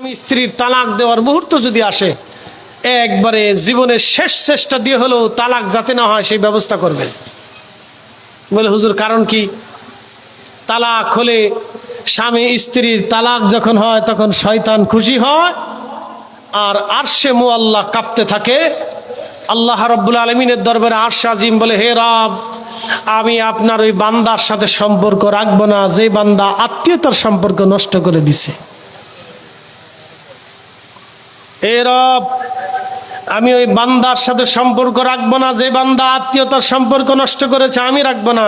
স্বামী স্ত্রীর তালাক দেওয়ার মুহূর্ত যদি আসে, একবারে জীবনের শেষ চেষ্টা দিয়ে হলেও তালাক যাতে না হয়, সেই ব্যবস্থা করবেন। বলে, হুজুর, কারণ কি? তালাক হলে স্বামী স্ত্রীর তালাক যখন হয়, তখন শয়তান খুশি হয়, আর আরশে মু আল্লাহ কাঁপতে থাকে। আল্লাহ রব্বুল আলমিনের দরবারে আরশে আজিম বলে, হে রব, আমি আপনার ওই বান্দার সাথে সম্পর্ক রাখব না, যে বান্দা আত্মীয়তার সম্পর্ক নষ্ট করে দিছে। হে রব, আমি ওই বান্দার সাথে সম্পর্ক রাখব না, যে বান্দা আত্মীয়তার সম্পর্ক নষ্ট করেছে আমি রাখব না।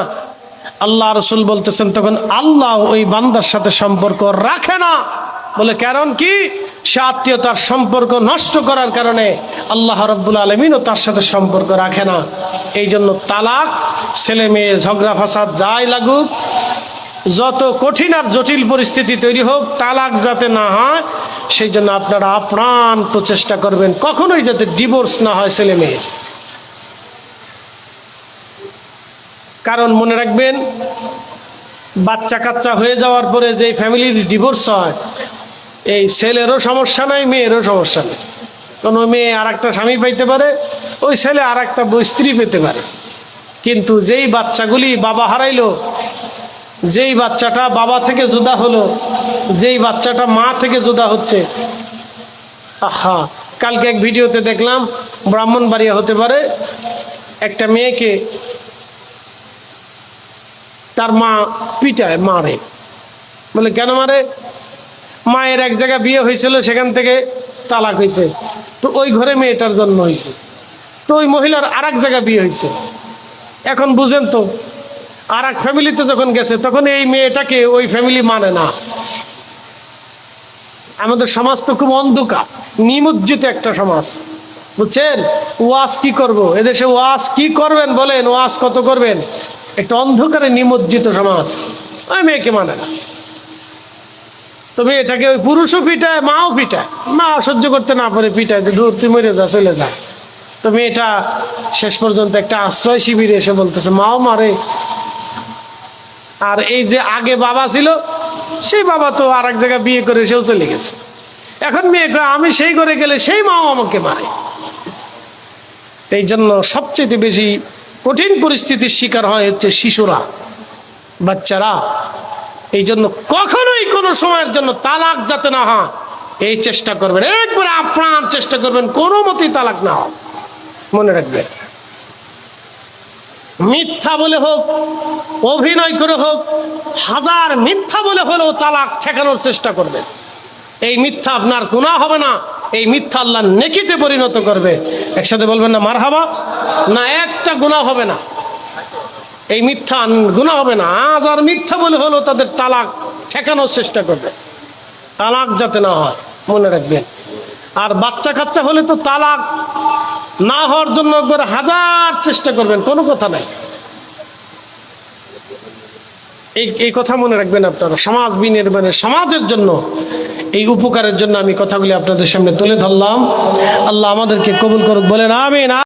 আল্লাহ রসুল বলতেছেন, তখন আল্লাহ ওই বান্দার সাথে সম্পর্ক রাখে না। বলে, কারণ কি? সে আত্মীয়তার সম্পর্ক নষ্ট করার কারণে আল্লাহ রব্বুল আলমিনও তার সাথে সম্পর্ক রাখে না। এই জন্য তালাক ছেলে মেয়ে ঝগড়া ফাসাদ যাই লাগুক যত কঠিন আর জটিল পরিস্থিতি তৈরি হোক, তালাক যাতে না হয়, সেই জন্য আপনারা আপ্রাণ প্রচেষ্টা করবেন। কখনোই যাতে ডিভোর্স না হয় ছেলে মেয়ের। কারণ মনে রাখবেন, বাচ্চা কাচ্চা হয়ে যাওয়ার পরে যে ফ্যামিলির ডিভোর্স হয়, এই ছেলেরও সমস্যা নাই, মেয়েরও সমস্যা নেই। কোনো মেয়ে আর একটা স্বামী পাইতে পারে, ওই ছেলে আর একটা স্ত্রী পেতে পারে। কিন্তু যেই বাচ্চাগুলি বাবা হারাইলো যেই বাচ্চাটা বাবা থেকে জুদা হলো, যেই বাচ্চাটা মা থেকে জুদা হচ্ছে। আহা, কালকে এক ভিডিওতে দেখলাম ব্রাহ্মণ ব্রাহ্মণবাড়িয়া হতে পারে একটা মেয়েকে তার মা পিটায়, মারে। বলে, কেন মারে? মায়ের এক জায়গায় বিয়ে হয়েছিল, সেখান থেকে তালাক হয়েছে। তো ওই ঘরে মেয়েটার জন্ম হয়েছে। তো ওই মহিলার আর এক জায়গায় বিয়ে হয়েছে। এখন বুঝেন তো আর এক ফ্যামিলিতে যখন গেছে, তখন এই মেয়েটাকে ওই ফ্যামিলি মানে না। আমাদের সমাজ তো খুব অন্ধকার, নিমজ্জিত একটা সমাজ। বুঝছেন? ওয়াজ কি করব? এদেশে ওয়াজ কি করবেন বলেন? ওয়াজ কত করবেন? একটা অন্ধকারে নিমজ্জিত সমাজ। ওই মেয়েকে মানে না। তো মেয়েটাকে ওই পুরুষও পিটায়, মাও পিটায়। মা সহ্য করতে না পারে, পিটায় যে দূর তুই মরে যা, চলে যা। তো মেয়েটা শেষ পর্যন্ত একটা আশ্রয় শিবিরে এসে বলতেছে, মাও মারে আর এই যে আগে বাবা ছিল, সেই বাবা তো আর এক জায়গায় বিয়ে করে সেও চলে গেছে। এখন মেয়ে আমি সেই করে গেলে সেই মাও আমাকে মারে। এই জন্য সবচেয়ে বেশি কঠিন পরিস্থিতির শিকার হয় হচ্ছে শিশুরা, বাচ্চারা। এই জন্য কখনোই কোনো সময়ের জন্য তালাক যাতে না হয়, এই চেষ্টা করবেন। একবারে আপ্রাণ চেষ্টা করবেন, কোনো মতেই তালাক না হয়। মনে রাখবেন। মিথ্যা বলে হোক, অভিনয় করে হোক, হাজার মিথ্যা বলে হলেও তালাক ঠেকানোর চেষ্টা করবেন এই মিথ্যা আপনার গুণা হবে না, এই মিথ্যা আল্লাহ নেকিতে পরিণত করবে। একসাথে বলবেন না মার হাবা না একটা গুণা হবে না। এই মিথ্যা গুণা হবে না আজ আর মিথ্যা বলে হলেও তাদের তালাক ঠেকানোর চেষ্টা করবে। তালাক যাতে না হয়, মনে রাখবেন। আর বাচ্চা কাচ্চা হলে তো তালাক না হওয়ার জন্য একবার হাজার চেষ্টা করবেন, কোনো কথা নাই। এই কথা মনে রাখবেন আপনারা, সমাজ বিনির্মাণে, সমাজের জন্য, এই উপকারের জন্য আমি কথাগুলি আপনাদের সামনে তুলে ধরলাম। আল্লাহ আমাদেরকে কবুল করুক, বলেন আমিন।